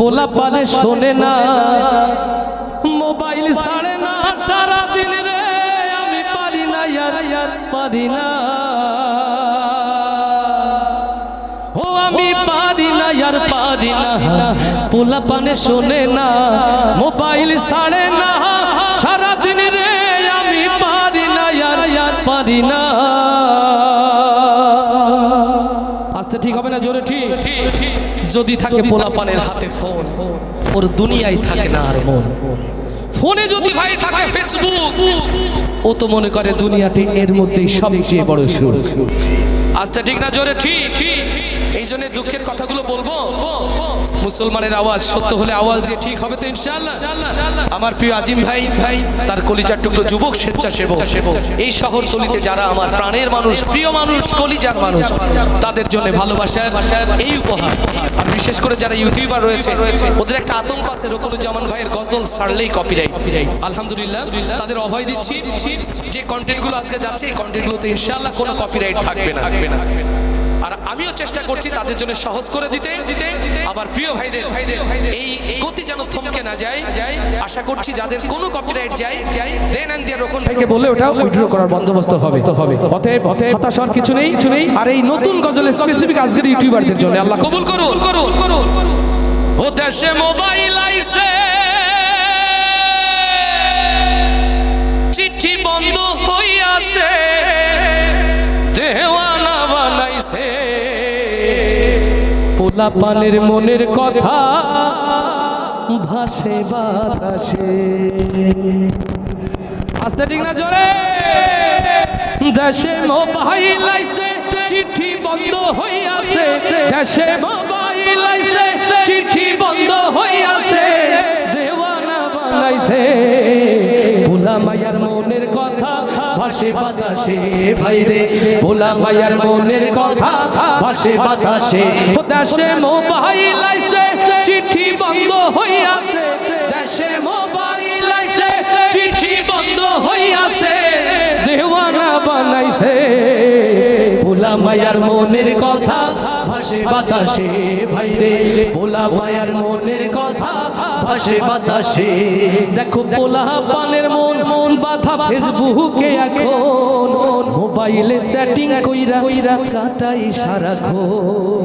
পোলা পালে শোনে না, মোবাইল ছাড়ে না সারা দিন রে আমি পারি না, ইয়ার ইয়ার পারি না। ও আমি পারি না, ইয়ার পারি না, পোলা পানে শোনে না, মোবাইল ছাড়ে না সারা যদি থাকে পোলা পানের হাতে ফোন। ওর দুনিয়ায় থাকে না আর মন। ফোনে যদি ভাই থাকে ফেসবুক ও তো মনে করে দুনিয়াটি এর মধ্যেই সবচেয়ে বড় সুর। আস্তে ঠিক না, জোরে ঠিক। এই জন্য দুঃখের কথাগুলো বলব। মুসলমানের আওয়াজ সত্য হলে আওয়াজ দিয়ে ঠিক হবে তো ইনশাআল্লাহ। আমার প্রিয় আজিম ভাই ভাই তার কলিজার টুকরো যুবক স্বেচ্ছাসেবক। এই শহরতলিতে যারা আমার প্রাণের মানুষ, প্রিয় মানুষ, কলিজার মানুষ, তাদের জন্য ভালোবাসার এই উপহার। আর বিশেষ করে যারা ইউটিউবার রয়েছে রয়েছে ওদের একটা আতঙ্ক আছে, রকুলুজ্জামান ভাইয়ের গজল ছাড়লেই কপিরাইট আলহামদুলিল্লাহ, তাদের অভয় দিচ্ছি। যে কন্টেন্টগুলো আজকে যাচ্ছে, এই কন্টেন্টগুলোতে ইনশাআল্লাহ কোনো কপিরাইট থাকবে না। থাকবে না। আর আমিও চেষ্টা করছি তাদের জন্য সহজ করে দিতে। আবার প্রিয় ভাইদের এই গতি যেন থমকে না যায়। যায় আশা করছি যাদের কোনো কপিরাইট যায় যায় দেন অ্যান্ড দিয়ে রকম ভাইকে বলে ওটা উইথড্র করার বন্দোবস্ত হবে। তো হবে। অতএব অতএব হতাশ হওয়ার কিছু নেই। কিছু নেই। আর এই নতুন গজলের স্পেসিফিক আজকের ইউটিউবারদের জন্য আল্লাহ কবুল করুন। করুন করুন। ও দেশে মোবাইল আইছে। পোলা পানের মনের কথা ভাসে, বাতাসে। আস্তে ঠিক না জোরে? দেশে মোবাইল চিঠি বন্ধ হইয়াছে দেশে মোবাইল চিঠি বন্ধ হইয়াছে দেওয়ানা বানাইছে। ভোলা মায়ার ভাসে বাতাসে ভাইরে ভোলা মায়ার মনের কথা ভাসে বাতাসে। দেশে মোবাইল আইছে চিঠি বন্ধ হইয়াছে। দেশে মোবাইল আইছে চিঠি বন্ধ হইয়াছে। দেওয়ানা বানাইছে। ভোলা মায়ার মনের কথা ভাসে বাতাসে ভাইরে ভোলা মায়ার মনের কথা ভাসে বাতাসে। দেখো পোলা পানের মন মন বাধা ফেসবুকে এখন। মোবাইলে সেটিং কইরা কইরা কাটাই সারাক্ষণ।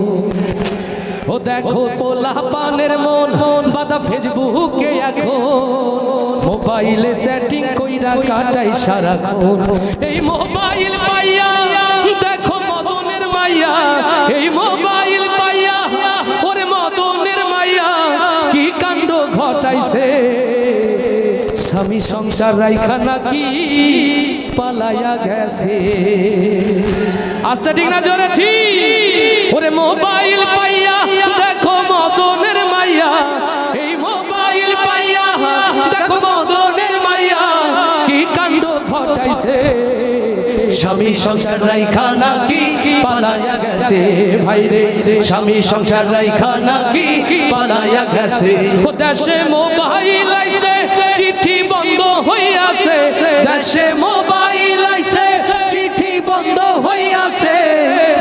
ও দেখো পোলা পানের মন মন বাধা ফেসবুকে এখন। মোবাইলে সেটিং কইরা কাটাই সারাক্ষণ। এই মোবাইল পাইয়া দেখো মদনের মাইয়া। এই সংসার রাইখা নাকি পালাইয়া গেছে। আস্তে ঠিক না, জোরে ঠিক। ওরে মোবাইল পাইয়া, দেখো মদনের মাইয়া। এই মোবাইল পাইয়া, দেখো মদনের মাইয়া, কি কাণ্ড ঘটাইছে। স্বামী সংসার রাইখা নাকি পালায়া গেছে। ভাইরে স্বামী সংসার রাইখা নাকি পালায়া গেছে। দেশে মোবাইল আইছে হইয়াছে। দেশে মোবাইল আইছে চিঠি বন্ধ হইয়াছে।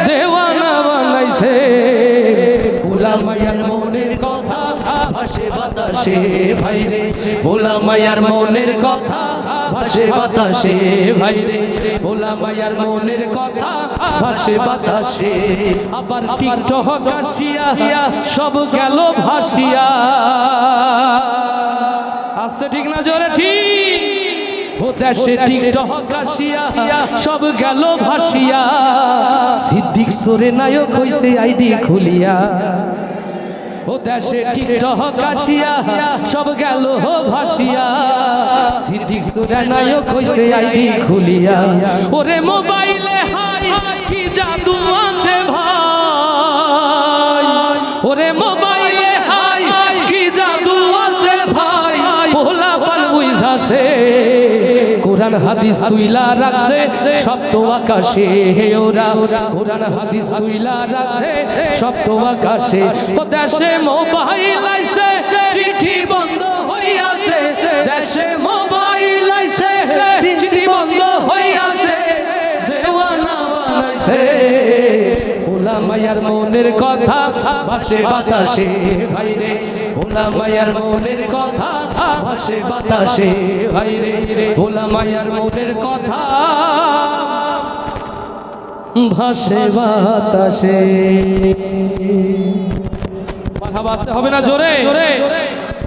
দেওয়ানা বানাইছে। ভোলা মায়ার মনের কথা ভাসে বাতাসে ভাইরে। ভোলা মায়ার মনের কথা ভাসে বাতাসে ভাইরে। ভোলা মায়ার মনের কথা ভাসে বাতাসে। আবার টিকটক কাশিয়া সব গেল ভাসিয়া। আস্তে ঠিক না জোরে ঠিক? দেশে টিকটক কাশিয়া সব গেল ভাসিয়া। সিদ্দিক সোরে নায়ক হইছে আইডি খুলিয়া। ও দেশে টিকটক কাশিয়া সব গেল ভাসিয়া। সিদ্দিক সোরে নায়ক হইছে আইডি খুলিয়া। ওরে মোবাইলে হাই কি কোরআন হাদিস তুইলা রাখছে, সপ্ত আকাশে হে ওরা। কোরআন হাদিস তুইলা রাখছে, সপ্ত আকাশে। ও দেশে মোবাইল আইছে, চিঠি বন্ধ হইয়াছে। দেশে মোবাইল আইছে, চিঠি বন্ধ হইয়াছে। দেওয়ানা বানাইছে। পোলা মায়ার মনের কথা ভাসে বাতাসে ভাইরে। ভোলা মায়ার মনের কথা ভাসে বাতাসে ভাই রে ভোলা মায়ার মনের কথা। ভাসে বাতাসে। কথা বাঁচতে হবে না জোরে জোরে।